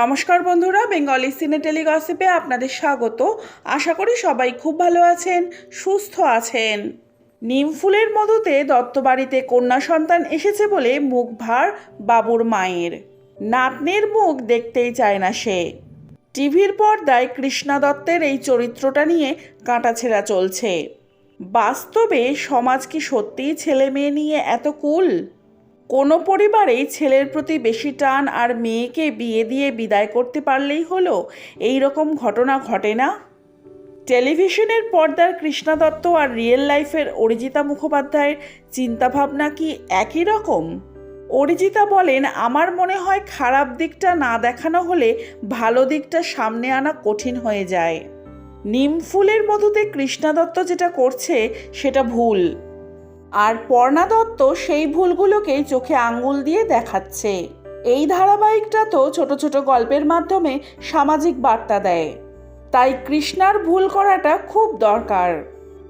নমস্কার বন্ধুরা, বেঙ্গলি সিনে টেলিগসিপে আপনাদের স্বাগত। আশা করি সবাই খুব ভালো আছেন, সুস্থ আছেন। নিম ফুলের মধুতে দত্তবাড়িতে কন্যা সন্তান এসেছে বলে মুখ ভার বাবুর মায়ের। নাতনের মুখ দেখতেই চায় না সে। টিভির পর্দায় কৃষ্ণা দত্তের এই চরিত্রটা নিয়ে কাঁটাছেঁড়া চলছে। বাস্তবে সমাজ কি সত্যিই ছেলে মেয়ে নিয়ে এত কুল? কোনো পরিবারেই ছেলের প্রতি বেশি টান আর মেয়েকে বিয়ে দিয়ে বিদায় করতে পারলেই হলো, এই রকম ঘটনা ঘটে না? টেলিভিশনের পর্দার কৃষ্ণা দত্ত আর রিয়েল লাইফের অরিজিতা মুখোপাধ্যায়ের চিন্তাভাবনা কি একই রকম? অরিজিতা বলেন, আমার মনে হয় খারাপ দিকটা না দেখানো হলে ভালো দিকটা সামনে আনা কঠিন হয়ে যায়। নিমফুলের মধুতে কৃষ্ণা দত্ত যেটা করছে, সেটা ভুল। আর পর্ণা দত্ত সেই ভুলগুলোকে চোখে আঙ্গুল দিয়ে দেখাচ্ছে। এই ধারাবাহিকটা তো ছোট ছোট গল্পের মাধ্যমে সামাজিক বার্তা দেয়। তাই কৃষ্ণার ভুল করাটা খুব দরকার।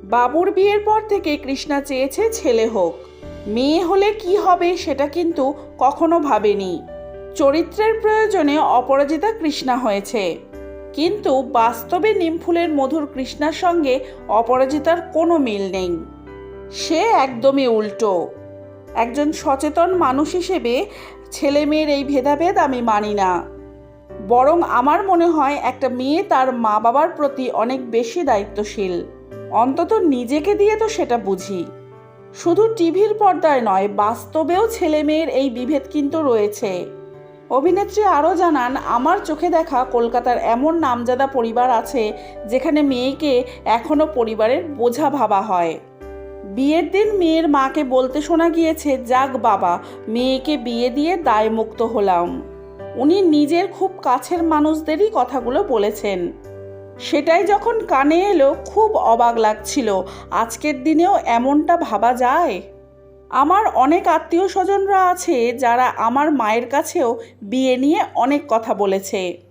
বাবুর বিয়ের পর থেকে কৃষ্ণা চেয়েছে ছেলে হোক। মেয়ে হলে কি হবে সেটা কিন্তু কখনো ভাবেনি। চরিত্রের প্রয়োজনে অপরাজিতা কৃষ্ণা হয়েছে। কিন্তু বাস্তবে নিমফুলের মধুর কৃষ্ণার সঙ্গে অপরাজিতার কোনো মিল নেই। সে একদমই উল্টো। একজন সচেতন মানুষ হিসেবে ছেলে মেয়ের এই ভেদাভেদ আমি মানি না। বরং আমার মনে হয় একটা মেয়ে তার মা বাবার প্রতি অনেক বেশি দায়িত্বশীল। অন্তত নিজেকে দিয়ে তো সেটা বুঝি। শুধু টিভির পর্দায় নয়, বাস্তবেও ছেলে মেয়ের এই বিভেদ কিন্তু রয়েছে। অভিনেত্রী আরও জানান, আমার চোখে দেখা কলকাতার এমন নামজাদা পরিবার আছে যেখানে মেয়েকে এখনও পরিবারের বোঝা ভাবা হয়। বিয়ের দিন মেয়ের মাকে বলতে শোনা গিয়েছে, যাক বাবা, মেয়েকে বিয়ে দিয়ে দায়মুক্ত হলাম। উনি নিজের খুব কাছের মানুষদেরই কথাগুলো বলেছেন। সেটাই যখন কানে এলো, খুব অবাক লাগছিল, আজকের দিনেও এমনটা ভাবা যায়? আমার অনেক আত্মীয় স্বজনরা আছে যারা আমার মায়ের কাছেও বিয়ে নিয়ে অনেক কথা বলেছে।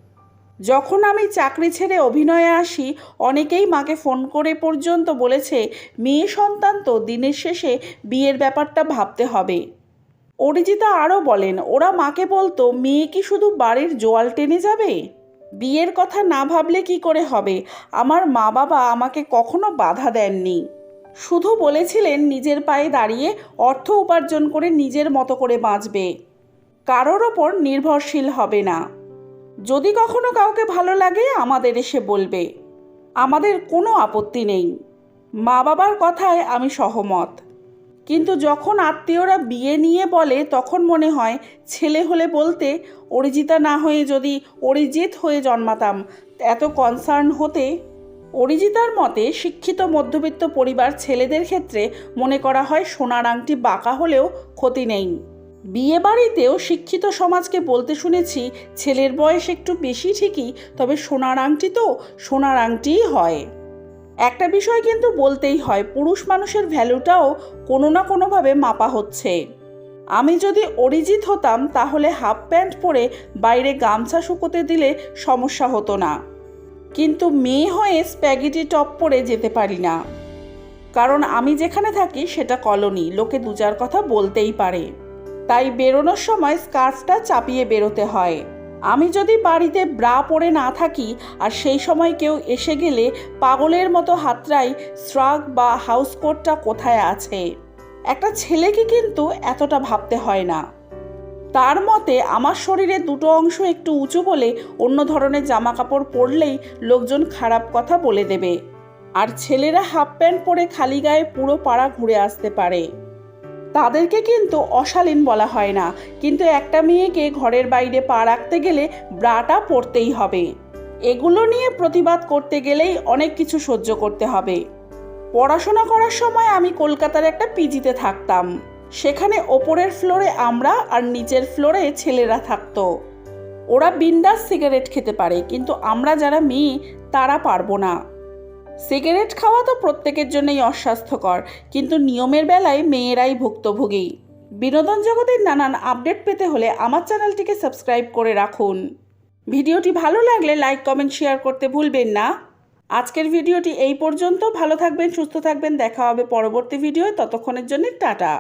যখন আমি চাকরি ছেড়ে অভিনয়ে আসি, অনেকেই মাকে ফোন করে পর্যন্ত বলেছে, মেয়ে সন্তান তো, দিনের শেষে বিয়ের ব্যাপারটা ভাবতে হবে। অরিজিতা আরও বলেন, ওরা মাকে বলতো, মেয়ে কি শুধু বাড়ির জোয়াল টেনে যাবে? বিয়ের কথা না ভাবলে কি করে হবে? আমার মা বাবা আমাকে কখনো বাধা দেননি। শুধু বলেছিলেন, নিজের পায়ে দাঁড়িয়ে অর্থ উপার্জন করে নিজের মতো করে বাঁচবে। কারোর ওপর নির্ভরশীল হবে না। যদি কখনো কাউকে ভালো লাগে, আমাদের এসে বলবে। আমাদের কোনো আপত্তি নেই। মা বাবার কথায় আমি সহমত। কিন্তু যখন আত্মীয়রা বিয়ে নিয়ে বলে, তখন মনে হয় ছেলে হলে বলতে, অরিজিতা না হয়ে যদি অরিজিৎ হয়ে জন্মাতাম, এত কনসার্ন হতে। অরিজিতার মতে, শিক্ষিত মধ্যবিত্ত পরিবার ছেলেদের ক্ষেত্রে মনে করা হয় সোনার আংটি বাঁকা হলেও ক্ষতি নেই। বিয়ে বাড়িতেও শিক্ষিত সমাজকে বলতে শুনেছি, ছেলের বয়স একটু বেশি ঠিকই, তবে সোনার আংটি তো, সোনার আংটিই হয়। একটা বিষয় কিন্তু বলতেই হয়, পুরুষ মানুষের ভ্যালুটাও কোনো না কোনোভাবে মাপা হচ্ছে। আমি যদি অরিজিৎ হতাম, তাহলে হাফ প্যান্ট পরে বাইরে গামছা শুকোতে দিলে সমস্যা হতো না। কিন্তু মেয়ে হয়ে স্প্যাগেটি টপ পরে যেতে পারি না। কারণ আমি যেখানে থাকি, সেটা কলোনি, লোকে দু চার কথা বলতেই পারে। তাই বেরোনোর সময় স্কার্ফটা চাপিয়ে বেরোতে হয়। আমি যদি বাড়িতে ব্রা পরে না থাকি, আর সেই সময় কেউ এসে গেলে পাগলের মতো হাতরাই স্ট্রাক বা হাউস কোটটা কোথায় আছে? একটা ছেলেকে কিন্তু এতটা ভাবতে হয় না। তার মতে, আমার শরীরে দুটো অংশ একটু উঁচু বলে অন্য ধরনের জামা কাপড় পরলেই লোকজন খারাপ কথা বলে দেবে। আর ছেলেরা হাফ প্যান্ট পরে খালি গায়ে পুরো পাড়া ঘুরে আসতে পারে। তাদেরকে কিন্তু অশালীন বলা হয় না। কিন্তু একটা মেয়েকে ঘরের বাইরে পা রাখতে গেলে ব্রাটা পরতেই হবে। এগুলো নিয়ে প্রতিবাদ করতে গেলেই অনেক কিছু সহ্য করতে হবে। পড়াশোনা করার সময় আমি কলকাতার একটা পিজিতে থাকতাম। সেখানে ওপরের ফ্লোরে আমরা আর নিচের ফ্লোরে ছেলেরা থাকতো। ওরা বিন্দাস সিগারেট খেতে পারে, কিন্তু আমরা যারা মেয়ে তারা পারব না। সিগারেট খাওয়া তো প্রত্যেকের জন্যই অস্বাস্থ্যকর, কিন্তু নিয়মের বেলায় মেয়েরাই ভুক্তভোগী। বিনোদন জগতের নানান আপডেট পেতে হলে আমার চ্যানেলটিকে সাবস্ক্রাইব করে রাখুন। ভিডিওটি ভালো লাগলে লাইক, কমেন্ট, শেয়ার করতে ভুলবেন না। আজকের ভিডিওটি এই পর্যন্ত। ভালো থাকবেন, সুস্থ থাকবেন। দেখা হবে পরবর্তী ভিডিও ততক্ষণের জন্য টাটা।